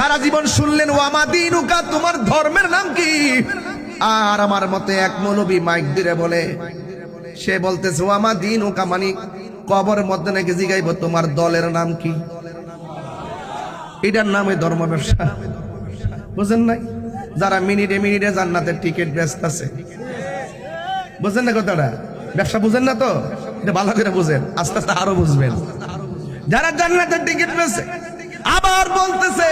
সারা জীবন শুনলেন ওয়ামাদিনুকা তোমার ধর্মের নাম কি? আর আমার মতে এক মৌলবী মাইক দিরে বলে, সে বলতেছে ওয়ামাদিনুকা মানে কবরের মধ্যে নাকি জিগাইব, তোমার দলের নাম কি? এটার নামে ধর্ম ব্যবসা। বুঝেন নাই? যারা মিনিটে মিনিটে জান্নাতের টিকিট ব্যস্ত আছে। বুঝেন না কথাটা? ব্যবসা বুঝেন না তো? এটা ভালো করে বুঝেন, আস্তে আস্তে আরও বুঝবেন। যারা জান্নাতের টিকিট পেয়েছে আবার বলতেছে,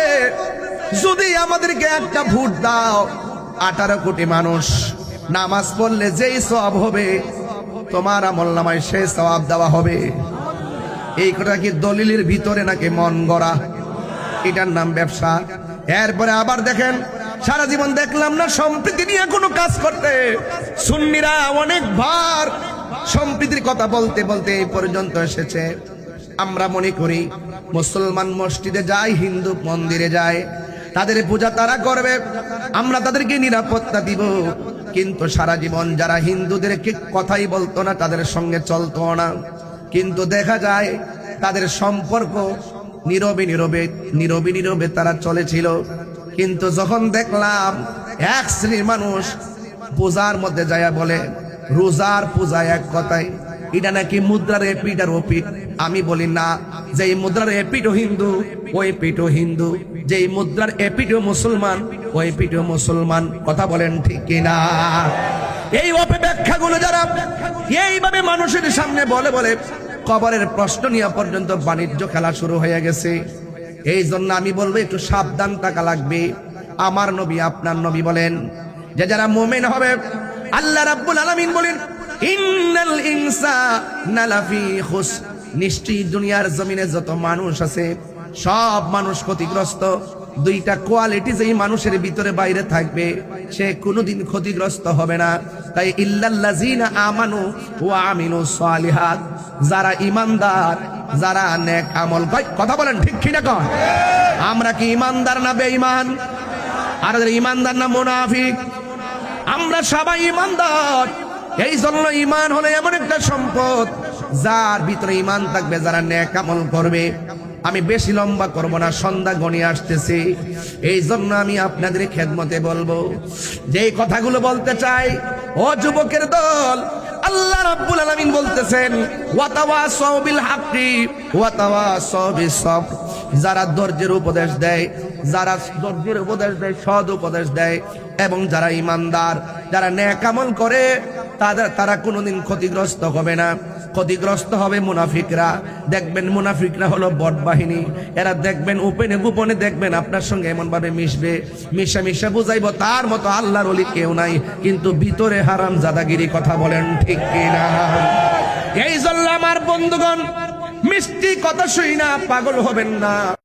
যদি আমাদেরকে একটা ভোট দাও, আঠারো কোটি মানুষ, নামাজ পড়লে যেই সব হবে, তোমার আমল নামায় সেই সবাব দেওয়া হবে। এই কথা কি দলিলের ভিতরে নাকি মন গড়া? এটার নাম ব্যবসা। এরপরে আবার দেখেন, সারা জীবন দেখলাম না, সম্প্রীতি নিয়ে কোনো কাজ করতে। সুন্নিরা অনেক ভার সম্প্রীতির কথা বলতে বলতে এই পর্যন্ত এসেছে। আমরা মনে করি, মুসলমান মসজিদে যায়, হিন্দু মন্দিরে যায়, তাদের পূজা তারা করবে, আমরা তাদেরকে নিরাপত্তা দিব। কিন্তু সারা জীবন যারা হিন্দুদেরকে কথাই বলতো না, তাদের সঙ্গে চলতো না। কিন্তু দেখা যায়, তাদের সম্পর্ক নীরবে নীরবে নীরবে নীরবে তারা চলেছিল। কিন্তু যখন দেখলাম, এক শ্রেণির মানুষ পূজার মধ্যে যায়া বলে, রোজার পূজা এক কথায়। এটা নাকি মুদ্রার এপিট আর ওপিট আমি বলি না যে মুদ্রার এপিটও হিন্দু, ওই পিঠও হিন্দু। যে মুদ্রার এপিটও মুসলমান, ওই পিঠও মুসলমান। কথা বলেন ঠিক কিনা? এই অপব্যাখ্যাগুলো যারা এইভাবে মানুষের সামনে বলে বলে, কবরের প্রশ্ন নিয়ে পর্যন্ত বাণিজ্য খেলা শুরু হয়ে গেছে। এই জন্য আমি বলব, একটু সাবধান থাকা লাগবে। আমার নবী, আপনার নবী বলেন, যে যারা মোমেন হবে, আল্লাহ রাব্বুল আলামিন বলেন ইন্নাল ইনসানা লাফি খুস। নিশ্চয়ই দুনিয়ার জমিনে যত মানুষ আছে, সব মানুষ ক্ষতিগ্রস্ত। দুইটা কোয়ালিটি যেই মানুষের ভিতরে বাইরে থাকবে, সে কোনোদিন ক্ষতিগ্রস্ত হবে না। তাই ইল্লাল্লাযিনা আমানু ওয়া আমিনু সালিহাত। যারা ইমানদার যারা নেক আমল কথা বলেন ঠিক কিনা কন? আমরা কি ইমানদার না বেঈমান? আর ইমানদার না মুনাফিক? আমরা সবাই ইমানদার এই জন্য ইমান হলো এমন একটা সম্পদ, যার ভিতরে ইমান থাকবে, যারা নেক আমল করবে। আমি বেশি লম্বা করব না, সন্ধ্যা গণিয়ে আসতেছি। এই জন্য আমি আপনাদের খেদমতে বলব যে কথাগুলো বলতে চাই, ও যুবকের দল, আল্লাহ রাব্বুল আলামিন বলতেছেন, ওয়াতাওয়াসাউ বিল হাক্কি ওয়াতাওয়াসাউ সবর যারা ধৈর্যের উপদেশ দেয়, যারা ধৈর্যের উপদেশ দেয় সদ উপদেশ দেয়, এবং যারা ইমানদার যারা ন্যাক আমল করে তাদের, তারা কোনোদিন ক্ষতিগ্রস্ত হবে না। ক্ষতিগ্রস্ত হবে মুনাফিকরা। দেখবেন মুনাফিকরা হলো বট বাহিনী। এরা দেখবেন উপেনে গোপনে দেখবেন আপনার সঙ্গে এমন ভাবে মিশবে। মিশা মিশা বুঝাইব, তার মতো আল্লাহর অলি কেউ নাই। কিন্তু ভিতরে হারাম জাদাগিরি কথা বলেন ঠিক কিনা? এই জন্য আমার বন্ধুগণ, মিষ্টি কথা শুই না পাগল হবেন না।